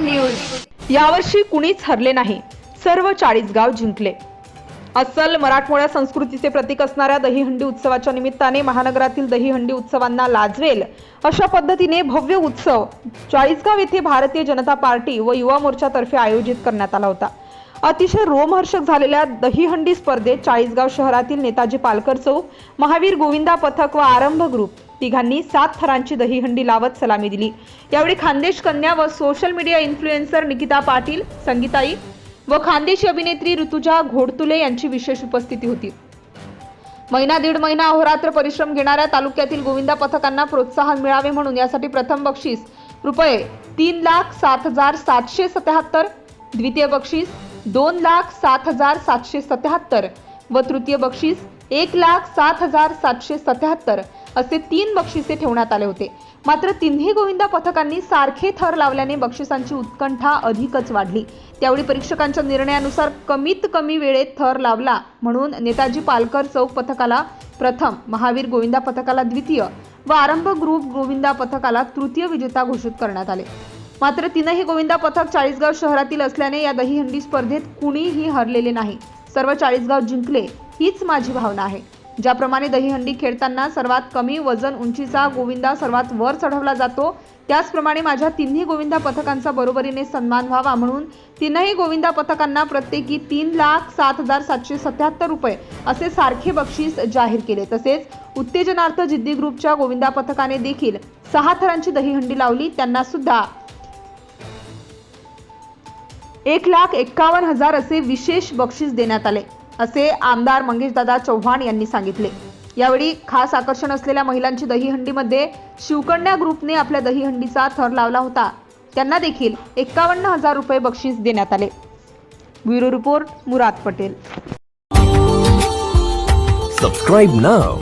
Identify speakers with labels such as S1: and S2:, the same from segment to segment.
S1: News.
S2: यावर्षी कुणीच हरले नाही. सर्व चाळीस गाव जिंकले. अस्सल मराठमोळ्या संस्कृतीचे प्रतीक असणाऱ्या दहीहंडी उत्सवाच्या निमित्ताने महानगरातील दहीहंडी उत्सवांना लाजवेल. अशा पद्धतीने भव्य उत्सव चाळीसगाव येथे भारतीय जनता पार्टी व युवा मोर्चातर्फे आयोजित करण्यात आला होता. अतिशय रोमहर्षक झालेल्या दहीहंडी स्पर्धेत चाळीसगाव शहरातील नेताजी पालकर चौक महावीर गोविंदा पथक व आरंभ ग्रुप तिघांनी सात थरांची दहीहंडी लावत सलामी दिली. यावेळी खानदेश कन्या व social media influencer Nikita Patil संगीताई व खानदेशी अभिनेत्री ऋतुजा घोडतुले यांची विशेष उपस्थिती होती. महिना दीड महिना अहोरात्र परिश्रम घेणाऱ्या तालुक्यातील गोविंदा पथकांना प्रोत्साहन मिळावे म्हणून यासाठी प्रथम बक्षीस रुपये तीन लाख सात हजार सातशे सत्याहत्तर द्वितीय बक्षीस दोन लाख सात हजार सातशे सत्याहत्तर व तृतीय बक्षीस एक लाख सात हजार सातशे सत्याहत्तर असे तीन बक्षिसे ठेवण्यात आले होते. मात्र तिन्ही गोविंदा पथकांनी सारखे थर लावल्याने बक्षिसांची उत्कंठा अधिकच वाढली. त्यावेळी परीक्षकांच्या निर्णयानुसार कमीत कमी वेळेत थर लावला म्हणून नेताजी पालकर चौक पथकाला प्रथम महावीर गोविंदा पथकाला द्वितीय व आरंभ ग्रुप गोविंदा पथकाला तृतीय विजेता घोषित करण्यात आले. मात्र तीनही गोविंदा पथक चाळीसगाव शहरातील असल्याने या दहीहंडी स्पर्धेत कुणीही हरलेले नाही. सर्व चाळीसगाव जिंकले हीच माझी भावना आहे. ज्याप्रमाणे दहीहंडी खेळताना सर्वात कमी वजन उंचीचा गोविंदा सर्वात वर चढवला जातो त्याचप्रमाणे माझ्या तिन्ही गोविंदा पथकांचा बरोबरीने सन्मान व्हावा म्हणून तीनही गोविंदा पथकांना प्रत्येकी तीन लाख सात हजार सातशे सत्याहत्तर रुपये असे सारखे बक्षीस जाहीर केले. तसेच उत्तेजनार्थ जिद्दी ग्रुपच्या गोविंदा पथकाने देखील सहा थरांची दहीहंडी लावली त्यांना सुद्धा एक लाख एक्कावन्न हजार असे विशेष बक्षीस देण्यात आले असे आमदार मंगेशदादा चव्हाण यांनी सांगितले. यावेळी खास आकर्षण असलेल्या महिलांची दहीहंडीमध्ये शिवकन्या ग्रुपने आपल्या दहीहंडीचा थर लावला होता. त्यांना देखील एक्कावन्न हजार रुपये बक्षीस देण्यात आले. Bureau report Murad Patel.
S3: Subscribe now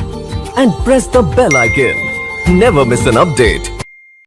S3: and press the bell icon never miss an update